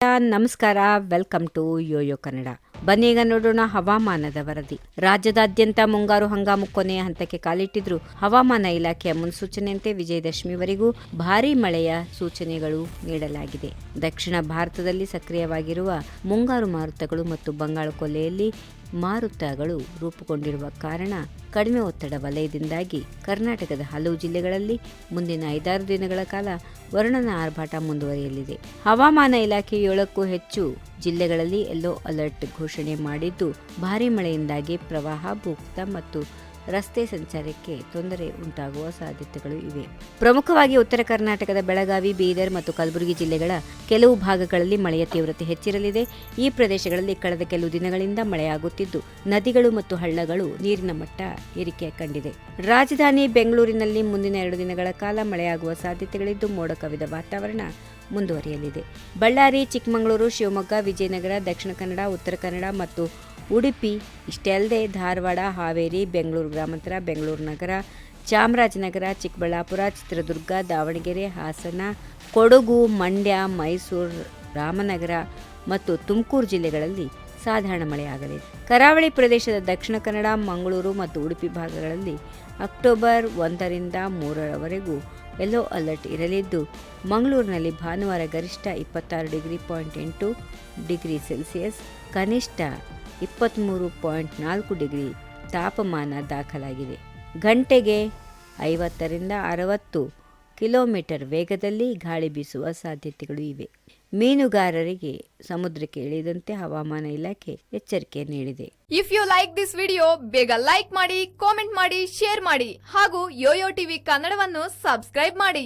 ನಮಸ್ಕಾರ welcome to YoYo Kannada ಬನ್ನಿ ಈಗ ನೋಡೋಣ ಹವಾಮಾನದ ವರದಿ. ರಾಜ್ಯದಾದ್ಯಂತ ಮುಂಗಾರು ಹಂಗಾಮು ಕೊನೆಯ ಹಂತಕ್ಕೆ ಕಾಲಿಟ್ಟಿದ್ರು ಹವಾಮಾನ ಇಲಾಖೆಯ ಮುನ್ಸೂಚನೆಯಂತೆ ವಿಜಯದಶಮಿವರೆಗೂ ಭಾರೀ ಮಳೆಯ ಸೂಚನೆಗಳು ನೀಡಲಾಗಿದೆ. ದಕ್ಷಿಣ ಭಾರತದಲ್ಲಿ ಸಕ್ರಿಯವಾಗಿರುವ ಮುಂಗಾರು ಮಾರುತಗಳು ಮತ್ತು ಬಂಗಾಳ ಕೊಲ್ಲೆಯಲ್ಲಿ ಮಾರುತಗಳು ರೂಪುಗೊಂಡಿರುವ ಕಾರಣ ಕಡಿಮೆ ಒತ್ತಡ ವಲಯದಿಂದಾಗಿ ಕರ್ನಾಟಕದ ಹಲವು ಜಿಲ್ಲೆಗಳಲ್ಲಿ ಮುಂದಿನ ಐದಾರು ದಿನಗಳ ಕಾಲ ವರ್ಣನ ಆರ್ಭಾಟ ಮುಂದುವರಿಯಲಿದೆ. ಹವಾಮಾನ ಇಲಾಖೆ ಏಳಕ್ಕೂ ಹೆಚ್ಚು ಜಿಲ್ಲೆಗಳಲ್ಲಿ ಯೆಲ್ಲೋ ಅಲರ್ಟ್ ಘೋಷಣೆ ಮಾಡಿದ್ದು ಭಾರೀ ಮಳೆಯಿಂದಾಗಿ ಪ್ರವಾಹ ಭೂಕುಸಿತ ಮತ್ತು ರಸ್ತೆ ಸಂಚಾರಕ್ಕೆ ತೊಂದರೆ ಉಂಟಾಗುವ ಸಾಧ್ಯತೆಗಳು ಇವೆ. ಪ್ರಮುಖವಾಗಿ ಉತ್ತರ ಕರ್ನಾಟಕದ ಬೆಳಗಾವಿ, ಬೀದರ್ ಮತ್ತು ಕಲಬುರಗಿ ಜಿಲ್ಲೆಗಳ ಕೆಲವು ಭಾಗಗಳಲ್ಲಿ ಮಳೆಯ ತೀವ್ರತೆ ಹೆಚ್ಚಿರಲಿದೆ. ಈ ಪ್ರದೇಶಗಳಲ್ಲಿ ಕಳೆದ ಕೆಲವು ದಿನಗಳಿಂದ ಮಳೆಯಾಗುತ್ತಿದ್ದು, ನದಿಗಳು ಮತ್ತು ಹಳ್ಳಗಳು ನೀರಿನ ಮಟ್ಟ ಏರಿಕೆ ಕಂಡಿದೆ. ರಾಜಧಾನಿ ಬೆಂಗಳೂರಿನಲ್ಲಿ ಮುಂದಿನ ಎರಡು ದಿನಗಳ ಕಾಲ ಮಳೆಯಾಗುವ ಸಾಧ್ಯತೆಗಳಿದ್ದು ಮೋಡ ಕವಿದ ವಾತಾವರಣ ಮುಂದುವರಿಯಲಿದೆ. ಬಳ್ಳಾರಿ, ಚಿಕ್ಕಮಗಳೂರು, ಶಿವಮೊಗ್ಗ, ವಿಜಯನಗರ, ದಕ್ಷಿಣ ಕನ್ನಡ, ಉತ್ತರ ಕನ್ನಡ ಮತ್ತು ಉಡುಪಿ. ಇಷ್ಟೇ ಅಲ್ಲದೆ ಧಾರವಾಡ, ಹಾವೇರಿ, ಬೆಂಗಳೂರು ಗ್ರಾಮಾಂತರ, ಬೆಂಗಳೂರು ನಗರ, ಚಾಮರಾಜನಗರ, ಚಿಕ್ಕಬಳ್ಳಾಪುರ, ಚಿತ್ರದುರ್ಗ, ದಾವಣಗೆರೆ, ಹಾಸನ, ಕೊಡಗು, ಮಂಡ್ಯ, ಮೈಸೂರು, ರಾಮನಗರ ಮತ್ತು ತುಮಕೂರು ಜಿಲ್ಲೆಗಳಲ್ಲಿ ಸಾಧಾರಣ ಮಳೆಯಾಗಲಿದೆ. ಕರಾವಳಿ ಪ್ರದೇಶದ ದಕ್ಷಿಣ ಕನ್ನಡ, ಮಂಗಳೂರು ಮತ್ತು ಉಡುಪಿ ಭಾಗಗಳಲ್ಲಿ ಅಕ್ಟೋಬರ್ ಒಂದರಿಂದ ಮೂರರವರೆಗೂ ಯೆಲ್ಲೋ ಅಲರ್ಟ್ ಇರಲಿದ್ದು, ಮಂಗಳೂರಿನಲ್ಲಿ ಭಾನುವಾರ ಗರಿಷ್ಠ ಇಪ್ಪತ್ತಾರು ಡಿಗ್ರಿ ಪಾಯಿಂಟ್ ಎಂಟು ಡಿಗ್ರಿ ಸೆಲ್ಸಿಯಸ್, ಕನಿಷ್ಠ ಇಪ್ಪತ್ತ್ಮೂರು ಪಾಯಿಂಟ್ ನಾಲ್ಕು ಡಿಗ್ರಿ ತಾಪಮಾನ ದಾಖಲಾಗಿದೆ. ಗಂಟೆಗೆ ಐವತ್ತರಿಂದ ಅರವತ್ತು ಕಿಲೋಮೀಟರ್ ವೇಗದಲ್ಲಿ ಗಾಳಿ ಬೀಸುವ ಸಾಧ್ಯತೆಗಳು ಇವೆ. ಮೀನುಗಾರರಿಗೆ ಸಮುದ್ರಕ್ಕೆ ಇಳಿದಂತೆ ಹವಾಮಾನ ಇಲಾಖೆ ಎಚ್ಚರಿಕೆ ನೀಡಿದೆ. If you like this video ಬೇಗ ಲೈಕ್ ಮಾಡಿ ಕಾಮೆಂಟ್ ಮಾಡಿ ಶೇರ್ ಮಾಡಿ ಹಾಗೂ ಯೋಯೋ ಟಿವಿ ಕನ್ನಡವನ್ನು ಸಬ್ಸ್ಕ್ರೈಬ್ ಮಾಡಿ.